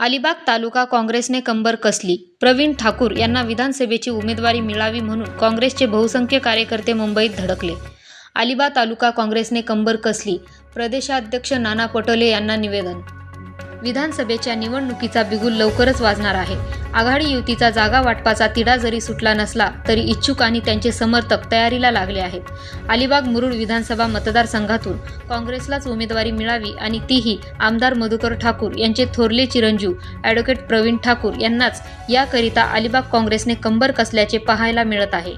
अलिबाग तालुका काँग्रेसने कंबर कसली? प्रवीण ठाकूर यांना विधानसभेची उमेदवारी मिळावी म्हणून काँग्रेसचे बहुसंख्य कार्यकर्ते मुंबईत धडकले. अलिबाग तालुका काँग्रेसने कंबर कसली? प्रदेशाध्यक्ष नाना पटोले यांना निवेदन विधानसभेच्या निवडणुकीचा बिगुल लवकरच वाजणार आहे. आघाडी युतीचा जागा वाटपाचा तिढा जरी सुटला नसला तरी इच्छुक आणि त्यांचे समर्थक तयारीला लागले आहेत. अलिबाग मुरुड विधानसभा मतदारसंघातून काँग्रेसलाच उमेदवारी मिळावी आणि तीही आमदार मधुकर ठाकूर यांचे थोरले चिरंजीव ॲडव्होकेट प्रवीण ठाकूर यांनाच याकरिता अलिबाग काँग्रेसने कंबर कसल्याचे पाहायला मिळत आहे.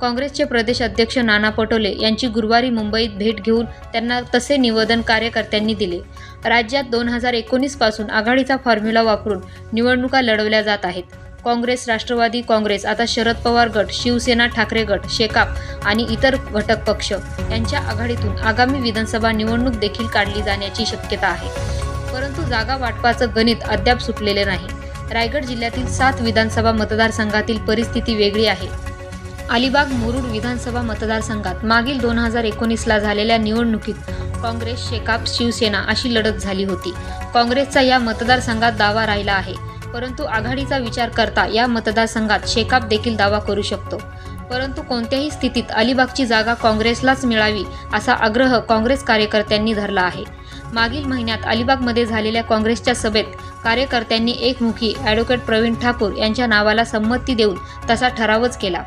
काँग्रेसचे प्रदेश अध्यक्ष नाना पटोले यांची गुरुवारी मुंबईत भेट घेऊन त्यांना तसे निवेदन कार्यकर्त्यांनी दिले. राज्यात दोन हजार एकोणीसपासून आघाडीचा फॉर्म्युला वापरून निवडणुका लढवल्या जात आहेत. काँग्रेस राष्ट्रवादी काँग्रेस आता शरद पवार गट शिवसेना ठाकरे गट शेकाप आणि इतर घटक पक्ष यांच्या आघाडीतून आगामी विधानसभा निवडणूक देखील काढली जाण्याची शक्यता आहे. परंतु जागा वाटपाचं गणित अद्याप सुटलेले नाही. रायगड जिल्ह्यातील सात विधानसभा मतदारसंघातील परिस्थिती वेगळी आहे. अलिबाग मुरुड विधानसभा मतदारसंघात मागील दोन हजार एकोणीसला झालेल्या निवडणुकीत काँग्रेस शेकाप शिवसेना अशी लढत झाली होती. काँग्रेसचा या मतदारसंघात दावा राहिला आहे. परंतु आघाडीचा विचार करता या मतदारसंघात शेकाप देखील दावा करू शकतो. परंतु कोणत्याही स्थितीत अलिबागची जागा काँग्रेसलाच मिळावी असा आग्रह काँग्रेस कार्यकर्त्यांनी धरला आहे. मागील महिन्यात अलिबागमध्ये झालेल्या काँग्रेसच्या सभेत कार्यकर्त्यांनी एकमुखी ॲडव्होकेट प्रवीण ठाकूर यांच्या नावाला संमती देऊन तसा ठरावच केला.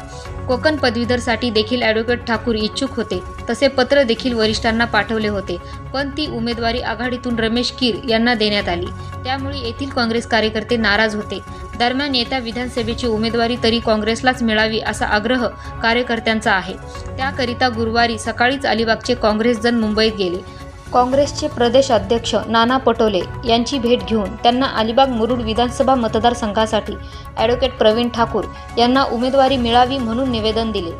कोकण पदवीधरसाठी देखील ॲडव्होकेट ठाकूर इच्छुक होते. तसे पत्र देखील वरिष्ठांना पाठवले होते. पण ती उमेदवारी आघाडीतून रमेश कीर यांना देण्यात आली. त्यामुळे येथील काँग्रेस कार्यकर्ते नाराज होते. दरम्यान येत्या विधानसभेची उमेदवारी तरी काँग्रेसलाच मिळावी असा आग्रह कार्यकर्त्यांचा आहे. त्याकरिता गुरुवारी सकाळीच अलिबागचे काँग्रेसजन मुंबईत गेले. काँग्रेसचे प्रदेश अध्यक्ष नाना पटोले यांची भेट घेऊन त्यांना अलिबाग मुरुड विधानसभा मतदारसंघासाठी ॲडव्होकेट प्रवीण ठाकूर यांना उमेदवारी मिळावी म्हणून निवेदन दिले.